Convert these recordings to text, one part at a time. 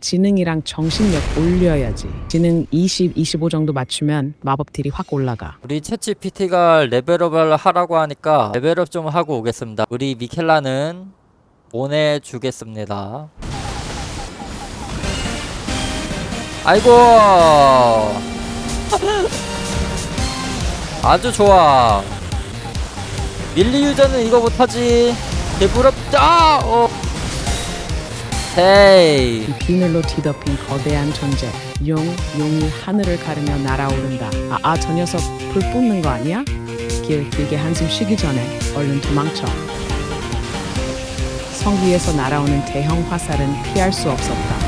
지능이랑 정신력 올려야지. 지능 20, 25 정도 맞추면 마법 딜이 확 올라가. 우리 챗GPT가 레벨업을 하라고 하니까 레벨업 좀 하고 오겠습니다. 우리 미켈라는 보내주겠습니다. 아이고 아주 좋아 밀리 유저는 이거 못하지 개부럽다 어. 헤이 이 비늘로 뒤덮인 거대한 존재. 용, 용이 하늘을 가르며 날아오른다. 아, 아, 저 녀석 불 뿜는 거 아니야? 길 길게 한숨 쉬기 전에 얼른 도망쳐. 성 위에서 날아오는 대형 화살은 피할 수 없었다.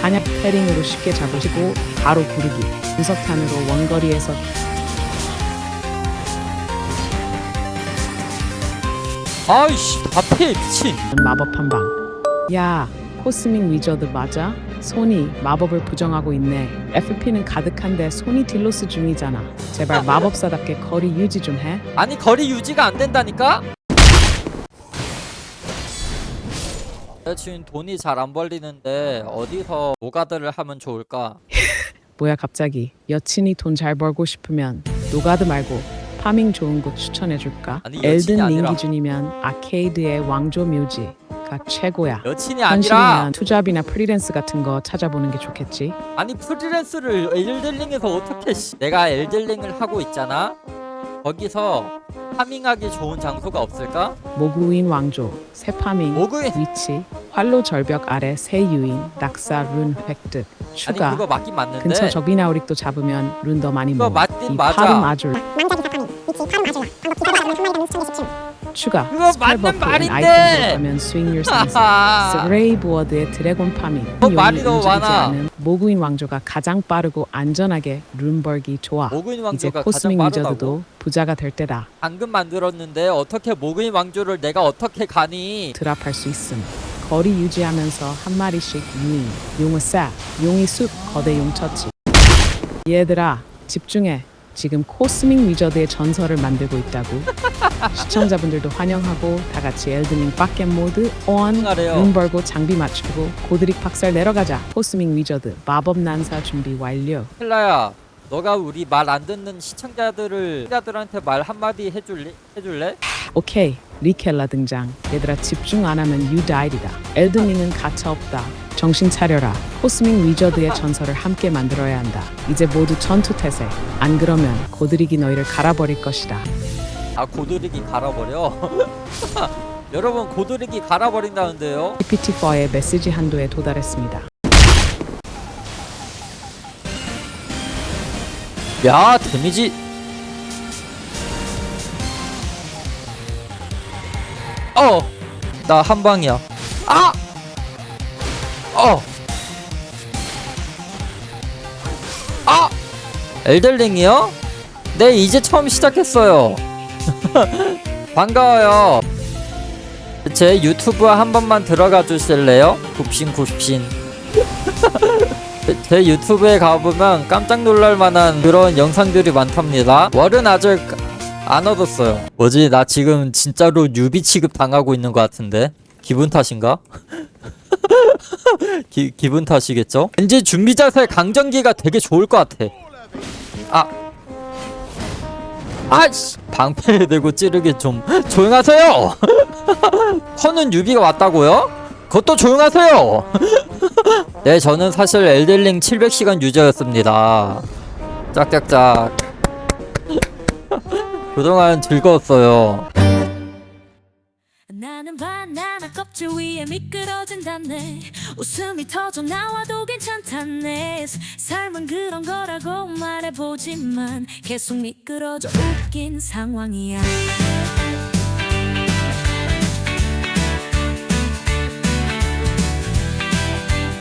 사냥 패링으로 쉽게 잡으시고 바로 구르기. 분석탄으로 원거리에서 아이씨 앞에 미친 마법 한 방. 야, 코스믹 위저드 맞아? 손이 마법을 부정하고 있네. FP는 가득한데 손이 딜로스 중이잖아. 제발 마법사답게 거리 유지 좀 해. 아니 거리 유지가 안 된다니까? 여친 돈이 잘 안 벌리는데 어디서 노가드를 하면 좋을까? 뭐야 갑자기 여친이 돈 잘 벌고 싶으면 노가드 말고 파밍 좋은 곳 추천해 줄까? 아니, 여친이 엘든 링 아니라. 기준이면 아케이드의 왕조 묘지 가 최고야. 여친이 아니라 현실이면 투잡이나 프리랜스 같은 거 찾아보는 게 좋겠지. 아니 프리랜스를 엘들링에서 어떻게 씨. 내가 엘들링을 하고 있잖아 거기서 파밍하기 좋은 장소가 없을까? 모구인 왕조, 새 파밍, 모구인 위치, 활로 절벽 아래 새 유인, 낙사 룬 획득, 아니 추가. 그거 맞긴 맞는데 근처 저비나우릭도 잡으면 룬 더 많이 그거 모아. 맞긴 이 맞아. 파름 아줄 왕자 기 사파밍 위치 파름 아줄라 추가. 그거 스펠 맞는 말인데! 들어가면 스윙 상승. 하하. 스레이 부어드의 드래곤 파밍. 어, 말이 너무 많아. 모구인 왕조가 가장 빠르고 안전하게 룬 벌기 좋아. 이제 왕조가 가장 코스믹 위저드도 부자가 될 때다. 방금 만들었는데 어떻게 모그인 왕조를 내가 어떻게 가니 드랍할 수 있음. 거리 유지하면서 한 마리씩 유인. 용은 싸. 용이 숲. 거대 용 처치. 얘들아 집중해. 지금 코스믹 위저드의 전설을 만들고 있다고. 시청자분들도 환영하고 다 같이 엘드닝 빡겜 모드 on. 하래요. 룬 벌고 장비 맞추고 고드릭 박살 내려가자. 코스믹 위저드 마법 난사 준비 완료. 헬라야 너가 우리 말 안 듣는 시청자들을 시청자들한테 말 한마디 해줄래? 해줄래? 오케이 리켈라 등장 얘들아 집중 안 하면 you died이다 엘든링은 가차 없다 정신 차려라 코스믹 위저드의 전설을 함께 만들어야 한다 이제 모두 전투 태세 안 그러면 고드릭이 너희를 갈아버릴 것이다 아 고드릭이 갈아버려? 여러분 고드릭이 갈아버린다는데요? GPT-4의 메시지 한도에 도달했습니다 야 데미지 어 나 한 방이야 아! 어! 아! 엘델링이요? 네 이제 처음 시작했어요 반가워요 제 유튜브 한 번만 들어가 주실래요? 굽신 굽신 제- 제 유튜브에 가보면 깜짝 놀랄 만한 그런 영상들이 많답니다. 월은 아직 안 얻었어요. 뭐지? 나 지금 진짜로 뉴비 취급 당하고 있는 것 같은데? 기분 탓인가? 기, 기분 탓이겠죠? 왠지 준비 자세 강정기가 되게 좋을 것 같아. 아. 아씨! 방패를 들고 찌르기 좀 조용하세요! 커는 뉴비가 왔다고요? 그것도 조용하세요! 네, 저는 사실 엘델링 700시간 유저였습니다. 짝짝짝. 그동안 즐거웠어요. 나는 바나나 껍질 위에 미끄러진다네. 웃음이 터져 나와도 괜찮다네. 삶은 그런 거라고 말해보지만 계속 미끄러져 웃긴 상황이야